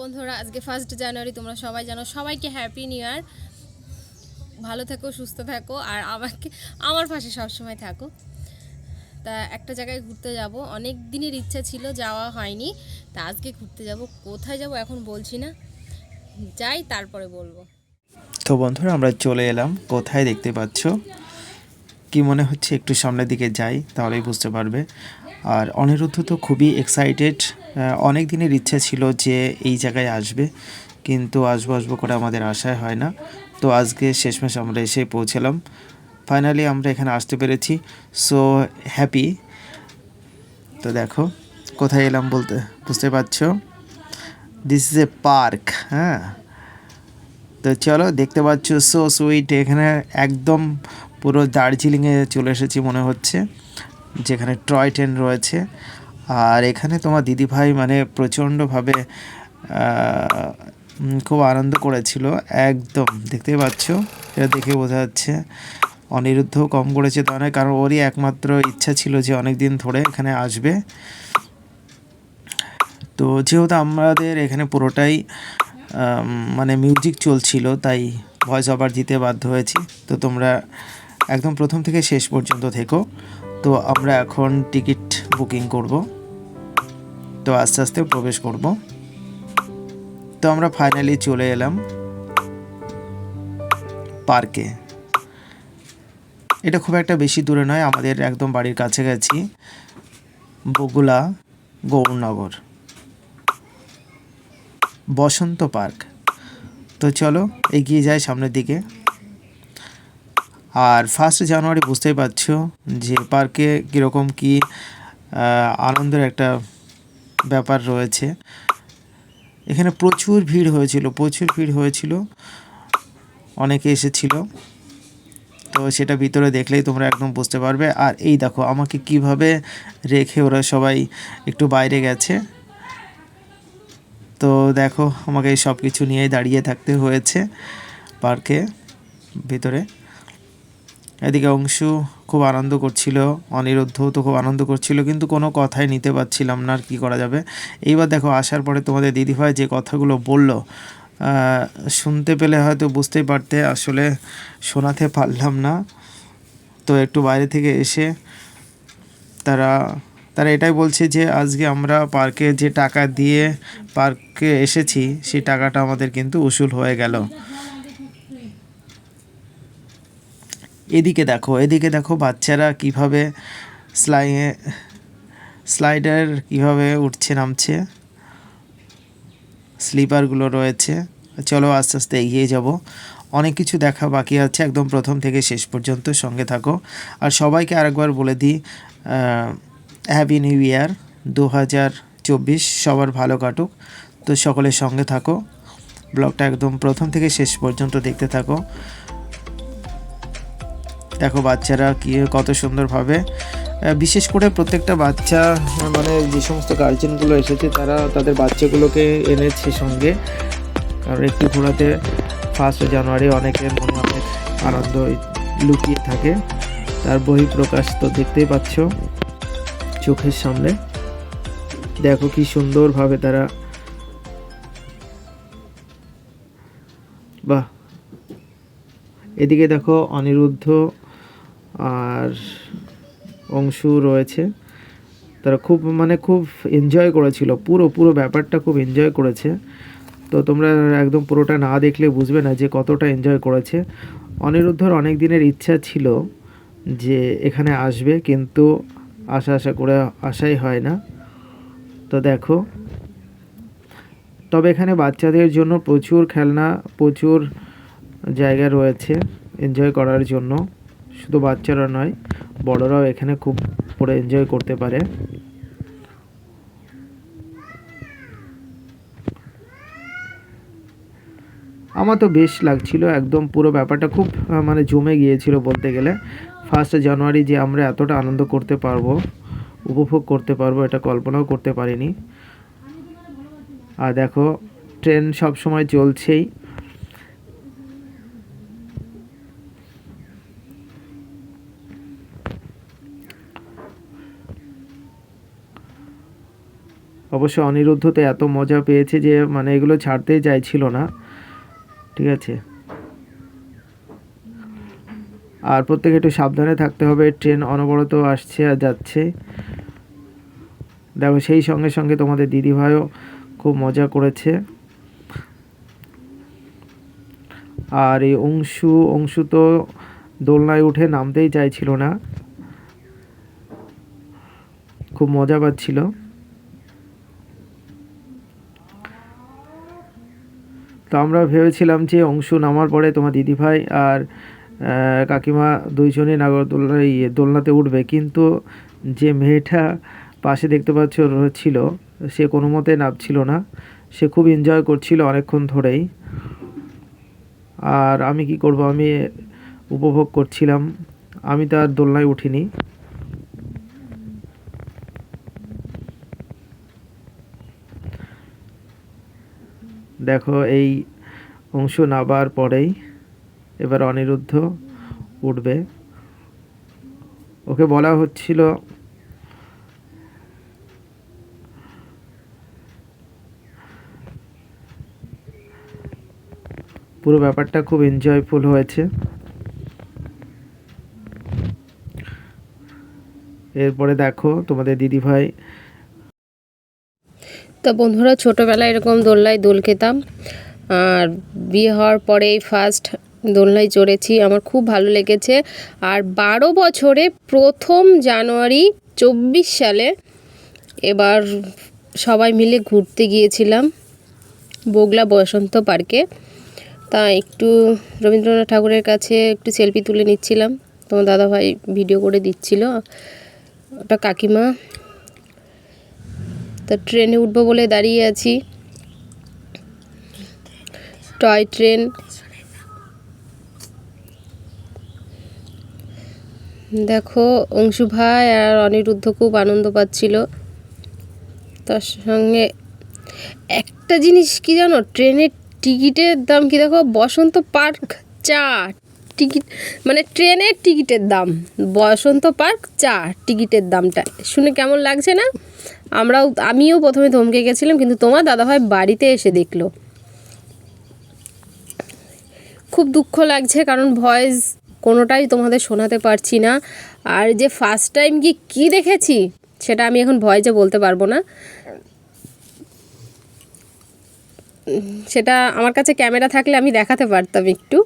বন্ধুরা, আজকে first January তোমরা সবাই জানো, সবাইকে হ্যাপি নিউ ইয়ার ভালো থেকো, সুস্থ থাকো, আর আমাকে, আমার পাশে সবসময় থাকো। তা একটা জায়গায় ঘুরতে যাব। অনেক দিনের ইচ্ছা ছিল, যাওয়া হয়নি। তা আজকে ঘুরতে যাব। কোথায় যাব এখন বলছি না। যাই, তারপরে বলব। তো বন্ধুরা, আমরা চলে এলাম। কোথায় দেখতে পাচ্ছ? কি মনে হচ্ছে? একটু সামনের দিকে যাই, তাহলেই বুঝতে পারবে। আর অনিরুদ্ধ তো খুবই এক্সাইটেড অনেক দিনের ইচ্ছা ছিল যে এই জায়গায় আসবে, কিন্তু আসব আসব করে আমাদের আশায় হয় না। তো আজকে শেষমেশ আমরা এসে পৌঁছালাম। ফাইনালি আমরা এখানে আসতে পেরেছি। সো হ্যাপি তো দেখো, কোথায় এলাম বলতে, বুঝতে পারছ? দিস ইজ এ পার্ক হ্যাঁ? তো চলো, দেখতে পাচ্ছ সো সুইট এখানে একদম পুরো দার্জিলিংয়ে চলে এসেছি মনে হচ্ছে। যেখানে টয় ট্রেন রয়েছে। আর এখানে তোমার দিদিভাই মানে প্রচণ্ডভাবে খুব আনন্দ করেছিল। একদম, দেখতেই পাচ্ছ? এটা দেখে বোঝা যাচ্ছে। অনিরুদ্ধও কম করেছে তো অনেক কারণ ওরই একমাত্র ইচ্ছা ছিল যে অনেক দিন ধরে এখানে আসবে। তো যেহেতু আমাদের এখানে পুরোটাই মানে মিউজিক চলছিল, তাই ভয়েস ওভার দিতে বাধ্য হয়েছি। তো তোমরা একদম প্রথম থেকে শেষ পর্যন্ত থেকো। তো আমরা এখন টিকিট বুকিং করব। তো আস্তে আস্তে প্রবেশ করব। তো আমরা ফাইনালি চলে এলাম পার্কে। এটা খুব একটা বেশি দূরে নয়, আমাদের একদম বাড়ির কাছাকাছি, বগুলা গৌরনগর। বসন্ত পার্ক। তো চলো এগিয়ে যাই সামনের দিকে। আর ফার্স্ট জানুয়ারি বুঝতেই পারছ যে পার্কে কীরকম কী আনন্দের একটা ব্যাপার রয়েছে। এখানে প্রচুর ভিড় হয়েছিল, প্রচুর ভিড় হয়েছিল। অনেকে এসেছিল। তো সেটা ভিতরে দেখলেই তোমরা একদম বুঝতে পারবে। আর এই দেখো, আমাকে কীভাবে রেখে ওরা সবাই একটু বাইরে গেছে। তো দেখো, আমাকে সব কিছু নিয়েই দাঁড়িয়ে থাকতে হয়েছে পার্কে ভিতরে। এদিকে অংশু খুব আনন্দ করছিল অনিরুদ্ধও তো খুব আনন্দ করছিল, কিন্তু কোনো কথাই নিতে পারছিলাম না আর কী করা যাবে। এইবার দেখো, আসার পরে তোমাদের দিদিভাই যে কথাগুলো বলল শুনতে পেলে হয়তো বুঝতেই পারতে, আসলে শোনাতে পারলাম না। তো একটু বাইরে থেকে এসে তারা তারা এটাই বলছে যে, আজকে আমরা পার্কে যে টাকা দিয়ে পার্কে এসেছি, সেই টাকাটা আমাদের কিন্তু উসুল হয়ে গেল। এদিকে দেখো এদিকে দেখো বাচ্চারা কীভাবে স্লাইয়ে স্লাইডার কীভাবে উঠছে নামছে। স্লিপারগুলো রয়েছে। চলো আস্তে আস্তে এগিয়ে যাব। অনেক কিছু দেখা বাকি আছে একদম প্রথম থেকে শেষ পর্যন্ত, সঙ্গে থাকো। আর সবাইকে আরেকবার বলে দিই হ্যাপি নিউ ইয়ার দু হাজার চব্বিশ, সবার ভালো কাটুক। তো সকলের সঙ্গে থাকো। ব্লগটা একদম প্রথম থেকে শেষ পর্যন্ত দেখতে থাকো। দেখো বাচ্চারা কি, কত সুন্দরভাবে বিশেষ করে প্রত্যেকটা বাচ্চা মানে যে সমস্ত গার্জেনগুলো এসেছে, তারা তাদের বাচ্চাগুলোকে এনেছে সঙ্গে। কারণ একটু ঘোরাতে ফার্স্ট জানুয়ারি অনেকের মনে অনেক আনন্দ লুকিয়ে থাকে। তার বহি প্রকাশ তো দেখতেই পাচ্ছ চোখের সামনে। দেখো কি সুন্দরভাবে তারা বাহ। এদিকে দেখো অনিরুদ্ধ আর অংশু রয়েছে। তারা খুব মানে খুব এনজয় করেছিল। পুরো পুরো ব্যাপারটা খুব এনজয় করেছে। তো তোমরা একদম পুরোটা না দেখলে বুঝবে না যে কতটা এনজয় করেছে। অনিরুদ্ধর অনেক দিনের ইচ্ছা ছিল যে এখানে আসবে, কিন্তু আশা আশা করে আশাই হয় না। তো দেখো। তবে এখানে বাচ্চাদের জন্য প্রচুর খেলনা, প্রচুর জায়গা রয়েছে এনজয় করার জন্য। শুধু বাচ্চারা নয়, বড়রাও এখানে খুব পুরো এনজয় করতে পারে। আমার তো বেশ লাগছিল একদম পুরো ব্যাপারটা খুব মানে জমে গিয়েছিল বলতে গেলে। ফার্স্ট জানুয়ারি যে আমরা এতটা আনন্দ করতে পারব, উপভোগ করতে পারব, এটা কল্পনাও করতে পারিনি। আর দেখো ট্রেন সব সময় চলছেই। অবশ্য অনিরুদ্ধতে এত মজা পেয়েছে যে মানে এগুলো ছাড়তেই চাইছিল না। ঠিক আছে। আর প্রত্যেকে একটু সাবধানে থাকতে হবে, ট্রেন অনবরত আসছে আর যাচ্ছে। দেখো, সেই সঙ্গে সঙ্গে তোমাদের দিদিভাইও খুব মজা করেছে। আর এই অংশু অংশু তো দোলনায় উঠে নামতেই চাইছিল না। খুব মজা পাচ্ছিল। তো আমরা ভেবেছিলাম যে অংশু নামার পরে তোমার দিদিভাই আর কাকিমা দুইজনই নাগরদোলনা ইয়ে দোলনাতে উঠবে। কিন্তু যে মেয়েটা পাশে দেখতে পাচ্ছ ছিল, সে কোনো মতে নামছিল না। সে খুব এনজয় করছিল অনেকক্ষণ ধরেই। আর আমি কি করব? আমি উপভোগ করছিলাম। আমি তো আর দোলনায় উঠিনি। দেখো এই অংশ নাবার পরেই এবার অনিরুদ্ধ উঠবে। ওকে বলা হচ্ছিল, পুরো ব্যাপারটা খুব এনজয়ফুল হয়েছে। এরপরে দেখো তোমাদের দিদিভাই তা বন্ধুরা ছোটোবেলায় এরকম দোলনায় দোল খেতাম। আর বিয়ে হওয়ার পরেই ফার্স্ট দোলনায় চড়েছি, আমার খুব ভালো লেগেছে। আর বারো বছরে প্রথম জানুয়ারি চব্বিশ সালে এবার সবাই মিলে ঘুরতে গিয়েছিলাম বগলা বসন্ত পার্কে। তা একটু রবীন্দ্রনাথ ঠাকুরের কাছে একটু সেলফি তুলে নিচ্ছিলাম। তোমার দাদাভাই ভিডিও করে দিচ্ছিল। ওটা কাকিমা তা ট্রেনে উঠবো বলে দাঁড়িয়ে আছি। Toy train. দেখো, অংশু ভাই আর অনিরুদ্ধ খুব আনন্দ পাচ্ছিল। তার সঙ্গে একটা জিনিস কি জানো? ট্রেনের টিকিটের দাম কি দেখো? বসন্ত পার্ক চা টিকিট মানে ট্রেনের টিকিটের দাম। বসন্ত পার্ক চা, টিকিটের দামটা। শুনে কেমন লাগছে না? আমরাও, আমিও প্রথমে থমকে গেছিলাম, কিন্তু তোমার দাদাভাই বাড়িতে এসে দেখল। খুব দুঃখ লাগছে, কারণ ভয়েস কোনোটাই তোমাদের শোনাতে পারছি না। আর যে ফার্স্ট টাইম কি কী দেখেছি, সেটা আমি এখন ভয়েসে বলতে পারব না। সেটা আমার কাছে ক্যামেরা থাকলে আমি দেখাতে পারতাম একটু।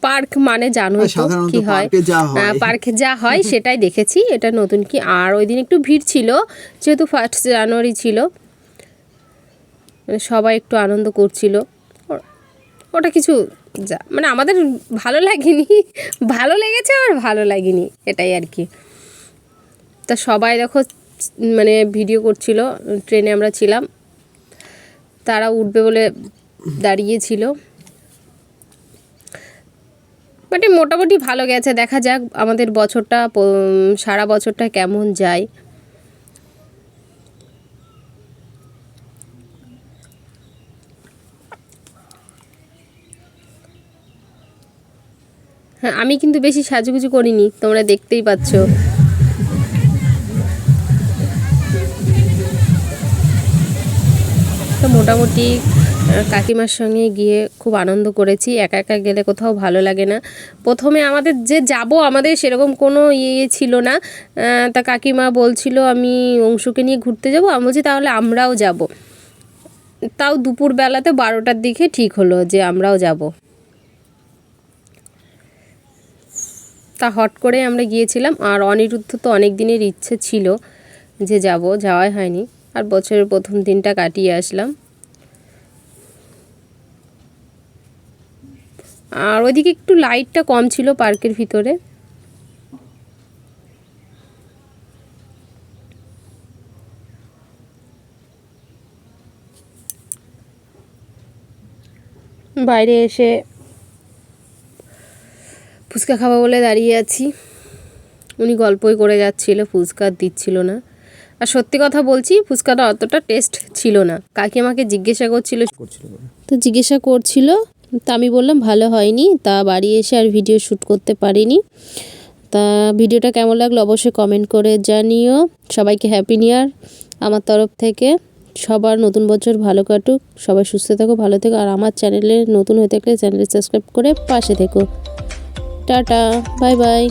পার্ক মানে জানো কি হয়? পার্কে যা হয়। পার্কে যা হয় সেটাই দেখেছি। এটা নতুন কি? আর ওই দিন একটু ভিড় ছিল যেহেতু ফার্স্ট জানুয়ারি ছিল। মানে সবাই একটু আনন্দ করছিল। ওটা কিছু যা মানে আমাদের ভালো লাগেনি। ভালো লেগেছে আর ভালো লাগেনি এটাই আর কি। তা সবাই দেখো মানে ভিডিও করছিল ট্রেনে আমরা ছিলাম। তারা উঠবে বলে দাঁড়িয়েছিল মানে মোটামুটি ভালো গেছে। দেখা যাক আমাদের বছরটা সারা বছরটা কেমন যায়। হ্যাঁ আমি কিন্তু বেশি সাজুগুজু করিনি, তোমরা দেখতেই পাচ্ছ। তো মোটামুটি কাকিমার সঙ্গে গিয়ে খুব আনন্দ করেছি। একা একা গেলে কোথাও ভালো লাগে না। প্রথমে আমাদের যে যাব, আমাদের সেরকম কোনো ইয়ে ছিল না। তা কাকিমা বলছিল, আমি অংশুকে নিয়ে ঘুরতে যাব। আমি বলছি, তাহলে আমরাও যাব। তাও দুপুরবেলাতে বারোটার দিকে ঠিক হলো যে আমরাও যাব। তা হট করে আমরা গিয়েছিলাম। আর অনিরুদ্ধ তো অনেক দিনের ইচ্ছে ছিল যে যাব, যাওয়াই হয়নি। আর বছরের প্রথম দিনটা কাটিয়ে আসলাম। আর ওইদিকে একটু লাইটটা কম ছিল পার্কের ভিতরে। বাইরে এসে ফুচকা খাব বলে দাঁড়িয়ে আছি। উনি গল্পই করে যাচ্ছিল ফুচকা দিচ্ছিল না। আর সত্যি কথা বলছি ফুচকাটা অতটা টেস্ট ছিল না। কাকি আমাকে জিজ্ঞাসা করছিল তো জিজ্ঞাসা করছিল তা আমি বললাম, ভালো হয়নি। তা বাড়ি এসে আর ভিডিও শ্যুট করতে পারিনি। তা ভিডিওটা কেমন লাগল অবশ্যই কমেন্ট করে জানিও। সবাইকে হ্যাপি নিউ ইয়ার আমার তরফ থেকে। সবার নতুন বছর ভালো কাটুক। সবাই সুস্থ থেকো, ভালো থেকো। আর আমার চ্যানেলে নতুন হয়ে থাকলে চ্যানেলে সাবস্ক্রাইব করে পাশে থেকো। Tata bye bye